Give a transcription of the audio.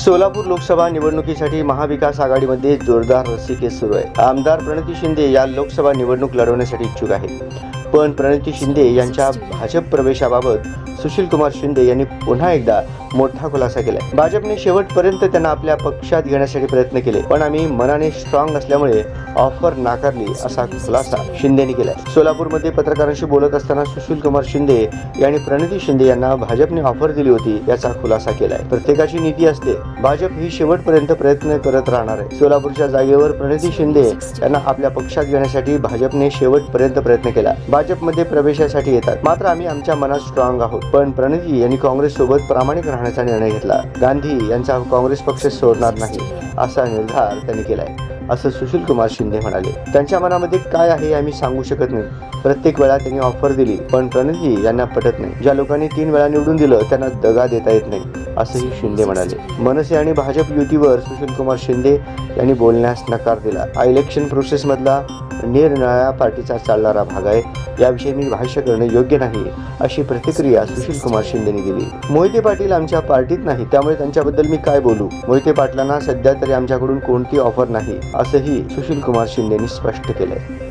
सोलापूर लोकसभा निवडणुकीसाठी महाविकास आघाडीमध्ये जोरदार रस्सीखेच सुरू आहे. आमदार प्रणिती शिंदे या लोकसभा निवडणूक लढवण्यासाठी इच्छुक आहेत. पण प्रणिती शिंदे यांच्या भाजप प्रवेशाबाबत सुशील कुमार शिंदे यांनी पुन्हा एकदा मोठा खुलासा केला भाजपने शेवटपर्यंत त्यांना आपल्या पक्षात घेण्यासाठी प्रयत्न केले पण आम्ही मनाने स्ट्रॉंग असल्यामुळे ऑफर नाकारली असा खुलासा शिंदेनी केला सोलापूरमध्ये पत्रकारांशी बोलत असताना सुशील कुमार शिंदे यांनी प्रणिती शिंदे यांना भाजपने ऑफर दिली होती याचा खुलासा केलाय. प्रत्येकाची नीती असते भाजप ही शेवटपर्यंत प्रयत्न करत राहणार आहे. सोलापूरच्या जागेवर प्रणिती शिंदे यांना आपल्या पक्षात घेण्यासाठी भाजपने शेवटपर्यंत प्रयत्न केला. भाजपमध्ये प्रवेशासाठी येतात. मात्र आम्ही आमच्या मनात स्ट्रॉंग आहोत पण प्रणिती यांनी काँग्रेस सोबत प्रामाणिक राहण्याचा निर्णय घेतला. गांधी यांचा काँग्रेस पक्ष सोडणार नाही असा निर्धार त्यांनी केलाय. असं सुशील कुमार शिंदे म्हणाले. त्यांच्या मनामध्ये काय आहे हे आम्ही सांगू शकत नाही. प्रत्येक वेळा त्यांनी ऑफर दिली पण प्रणिती यांना पटत नाही. ज्या लोकांनी तीन वेळा निवडून दिलं त्यांना दगा देता येत नाही असंही शिंदे म्हणाले. मनसे आणि भाजप युतीवर सुशील कुमार शिंदे यांनी बोलण्यास नकार दिला. हा इलेक्शन प्रोसेसमधला निरनिराळ्या पार्टीचा चालणारा भाग आहे. याविषयी मी भाष्य करणं योग्य नाही अशी प्रतिक्रिया सुशील कुमार शिंदेनी दिली. मोहिते पाटील आमच्या पार्टीत नाही त्यामुळे त्यांच्याबद्दल मी काय बोलू? मोहिते पाटलांना सध्या तरी आमच्याकडून कोणती ऑफर नाही असंही सुशील कुमार शिंदेनी स्पष्ट केलंय.